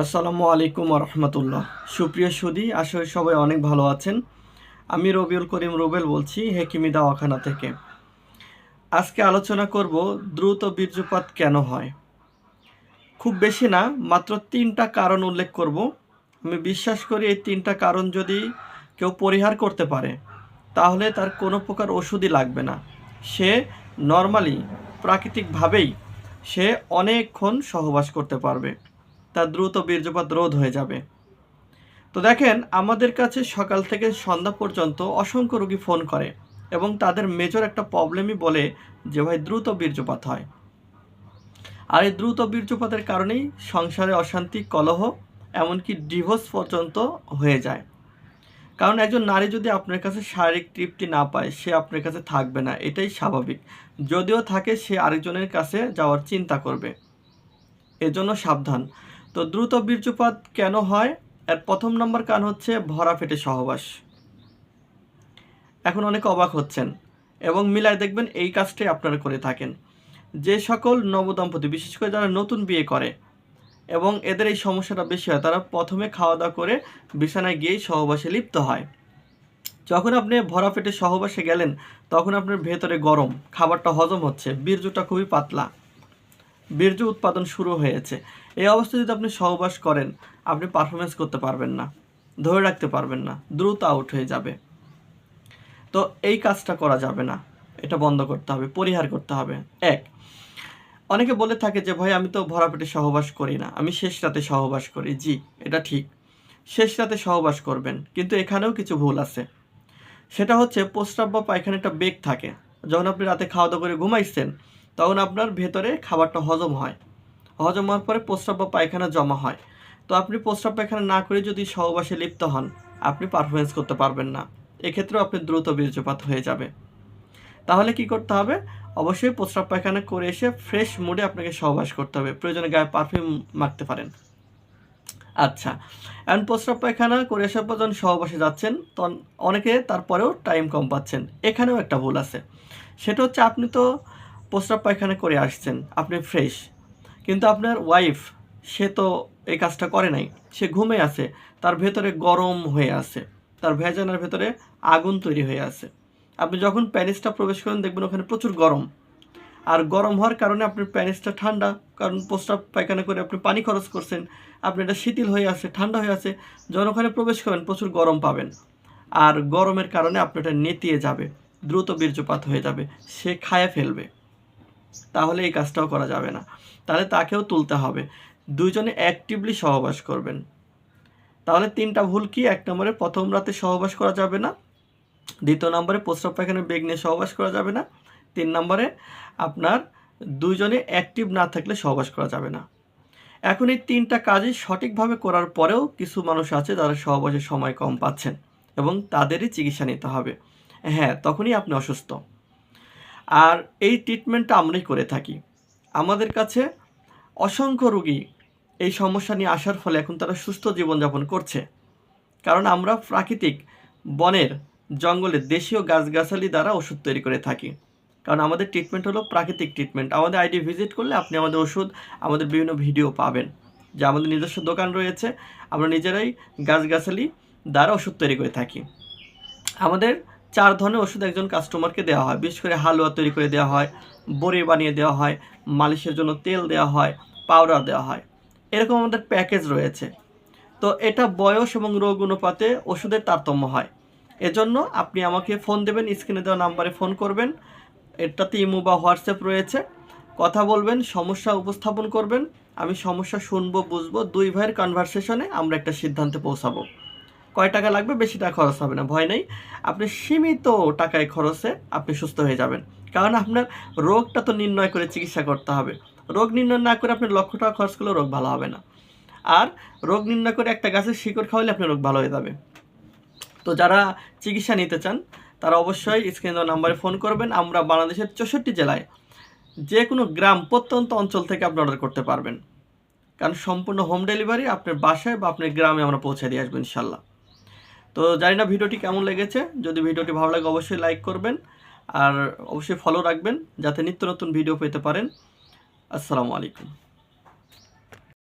আসসালামু আলাইকুম রহমতুল্লাহ। সুপ্রিয় সুদী করি সবাই অনেক ভালো আছেন। আমি রবিউল করিম রুবেল বলছি, হেকিমি দাওয়াখানা থেকে। আজকে আলোচনা করব, দ্রুত বীর্যপাত কেন হয়? খুব বেশি না, মাত্র তিনটা কারণ উল্লেখ করব। আমি বিশ্বাস করি এই তিনটা কারণ যদি কেউ পরিহার করতে পারে, তাহলে তার কোনো প্রকার ওষুধই লাগবে না। সে নর্মালি প্রাকৃতিকভাবেই সে অনেকক্ষণ সহবাস করতে পারবে। তার দ্রুত বীর্যপাত রোধ হয়ে যাবে। তো দেখেন, আমাদের কাছে সকাল থেকে সন্ধ্যা পর্যন্ত অসংখ্য রোগী ফোন করে এবং তাদের মেজর একটা প্রবলেমই বলে যে, ভাই, দ্রুত বীর্যপাত হয়। আর এই দ্রুত বীর্যপাতের কারণেই সংসারে অশান্তি, কলহ, এমনকি ডিভোর্স পর্যন্ত হয়ে যায়। কারণ একজন নারী যদি আপনার কাছে শারীরিক তৃপ্তি না পায়, সে আপনার কাছে থাকবে না, এটাই স্বাভাবিক। যদিও থাকে, সে আরেকজনের কাছে যাওয়ার চিন্তা করবে। এজন্য সাবধান। তো দ্রুত বীর্যপাত কেন হয়? এর প্রথম নম্বর কারণ হচ্ছে ভরা পেটে সহবাস। এখন অনেক অবাক হচ্ছেন এবং মিলায় দেখবেন এই কাজটাই আপনারা করে থাকেন। যে সকল নবদম্পতি, বিশেষ করে যারা নতুন বিয়ে করে এবং এদের এই সমস্যাটা বেশি হয়, তারা প্রথমে খাওয়া দাওয়া করে বিছানায় গিয়েই সহবাসে লিপ্ত হয়। যখন আপনি ভরা পেটে সহবাসে গেলেন, তখন আপনার ভেতরে গরম, খাবারটা হজম হচ্ছে, বীর্যটা খুবই পাতলা। বীর্য উৎপাদন শুরু হয়েছে। এই অবস্থায় যদি আপনি সহবাস করেন, আপনি পারফরমেন্স করতে পারবেন না, ধরে রাখতে পারবেন না, দ্রুত আউট হয়ে যাবে। তো এই কাজটা করা যাবে না। এটা বন্ধ করতে হবে, পরিহার করতে হবে। এক, অনেকে বলে থাকে যে, ভাই, আমি তো ভরা পেটে সহবাস করি না, আমি শেষ রাতে সহবাস করি। জি, এটা ঠিক। শেষ রাতে সহবাস করবেন, কিন্তু এখানেও কিছু ভুল আছে। সেটা হচ্ছে, প্রস্রাব বা পায়খানে একটা বেগ থাকে। যখন আপনি রাতে খাওয়া দাওয়া করে ঘুমাইছেন তখন আপনার ভেতরে খাবারটা হজম হয়। হজম হওয়ার পরে প্রস্রাব বা পায়খানা জমা হয়। তো আপনি প্রস্রাব পায়খানা না করে যদি সহবাসে লিপ্ত হন, আপনি পারফরমেন্স করতে পারবেন না। এক্ষেত্রেও আপনি দ্রুত বীর্যপাত হয়ে যাবে। তাহলে কি করতে হবে? অবশ্যই প্রস্রাব পায়খানা করে এসে ফ্রেশ মুডে আপনাকে সহবাস করতে হবে। প্রয়োজনে গায়ে পারফিউম মাখতে পারেন। আচ্ছা এখন প্রস্রাব পায়খানা করে আসার পর যখন সহবাসে যাচ্ছেন, তখন অনেকে তারপরেও টাইম কম পাচ্ছেন। এখানেও একটা ভুল আছে। সেটা হচ্ছে আপনি তো প্রস্রাব পায়খানা করে আসছেন, আপনি ফ্রেশ। কিন্তু আপনার ওয়াইফ, সে তো এই কাজটা করে নাই, সে ঘুমে আছে, তার ভেতরে গরম হয়ে আছে, তার ভেজানার ভেতরে আগুন তৈরি হয়ে আছে। আপনি যখন প্যারিসটা প্রবেশ করেন, দেখবেন ওখানে প্রচুর গরম। আর গরম হওয়ার কারণে আপনার প্যারিসটা ঠান্ডা, কারণ প্রস্রাব পায়খানা করে আপনি পানি খরচ করছেন, আপনি এটা শিথিল হয়ে আছে, ঠান্ডা হয়ে আছে, যখন ওখানে প্রবেশ করেন, প্রচুর গরম পাবেন। আর গরমের কারণে আপনি এটা নেতিয়ে যাবে, দ্রুত বীর্যপাত হয়ে যাবে, সে খায়া ফেলবে। তাহলে এই কাজটাও করা যাবে না। তাহলে তাকেও তুলতে হবে। দুইজনে অ্যাক্টিভলি সহবাস করবেন। তাহলে তিনটা ভুল কি? এক নম্বরে প্রথম রাতে সহবাস করা যাবে না। দ্বিতীয় নম্বরে প্রস্রাব পায়খানা বেগ নিয়ে সহবাস করা যাবে না। তিন নম্বরে আপনার দুইজনে অ্যাক্টিভ না থাকলে সহবাস করা যাবে না। এখন এই তিনটা কাজই সঠিকভাবে করার পরেও কিছু মানুষ আছে যারা সহবাসের সময় কম পাচ্ছেন এবং তাদেরই চিকিৎসা নিতে হবে। হ্যাঁ তখনই আপনি অসুস্থ। আর এই ট্রিটমেন্টটা আমরাই করে থাকি। আমাদের কাছে অসংখ্য রুগী এই সমস্যা নিয়ে আসার ফলে এখন তারা সুস্থ জীবনযাপন করছে। কারণ আমরা প্রাকৃতিক বনের জঙ্গলের দেশীয় গাছগাছালি দ্বারা ওষুধ তৈরি করে থাকি। কারণ আমাদের ট্রিটমেন্ট হলো প্রাকৃতিক ট্রিটমেন্ট আমাদের আইডি ভিজিট করলে আপনি আমাদের ওষুধ, আমাদের বিভিন্ন ভিডিও পাবেন। যে আমাদের নিজস্ব দোকান রয়েছে। আমরা নিজেরাই গাছগাছালি দ্বারা ওষুধ তৈরি করে থাকি। আমাদের চার ধরনের ওষুধ একজন কাস্টমারকে দেওয়া হয়। বিশেষ করে হালুয়া তৈরি করে দেওয়া হয় বড়ি বানিয়ে দেওয়া হয়, মালিশের জন্য তেল দেওয়া হয় পাউডার দেওয়া হয়। এরকম আমাদের প্যাকেজ রয়েছে। তো এটা বয়স এবং রোগ অনুপাতে ওষুধের তারতম্য হয়। এজন্য আপনি আমাকে ফোন দেবেন স্ক্রিনে দেওয়া নাম্বারে ফোন করবেন। এটাতে ইমো বা হোয়াটসঅ্যাপ রয়েছে। কথা বলবেন, সমস্যা উপস্থাপন করবেন। আমি সমস্যা শুনব, বুঝব, দুই ভাইয়ের কনভারসেশনে আমরা একটা সিদ্ধান্তে পৌঁছাবো। কয় টাকা লাগবে? বেশি টাকা খরচ হবে না, ভয় নেই। আপনি সীমিত টাকায় খরচে আপনি সুস্থ হয়ে যাবেন। কারণ আপনার রোগটা তো নির্ণয় করে চিকিৎসা করতে হবে। রোগ নির্ণয় না করে আপনি লক্ষ টাকা খরচ করলেও রোগ ভালো হবে না। আর রোগ নির্ণয় করে একটা গাছের শিকড় খাওয়ালে আপনার রোগ ভালো হয়ে যাবে। তো যারা চিকিৎসা নিতে চান, তারা অবশ্যই স্ক্রিন নাম্বারে ফোন করবেন। আমরা বাংলাদেশের চৌষট্টি জেলায় যে কোনো গ্রাম প্রত্যন্ত অঞ্চল থেকে আপনি অর্ডার করতে পারবেন। কারণ সম্পূর্ণ হোম ডেলিভারি আপনার বাসায় বা আপনার গ্রামে আমরা পৌঁছে দিয়ে আসব ইনশাল্লাহ। তো জানি না ভিডিওটি কেমন লেগেছে। যদি ভিডিওটি ভালো লাগে অবশ্যই লাইক করবেন আর অবশ্যই ফলো রাখবেন যাতে নিত্য নতুন ভিডিও পেতে পারেন। আসসালামু আলাইকুম।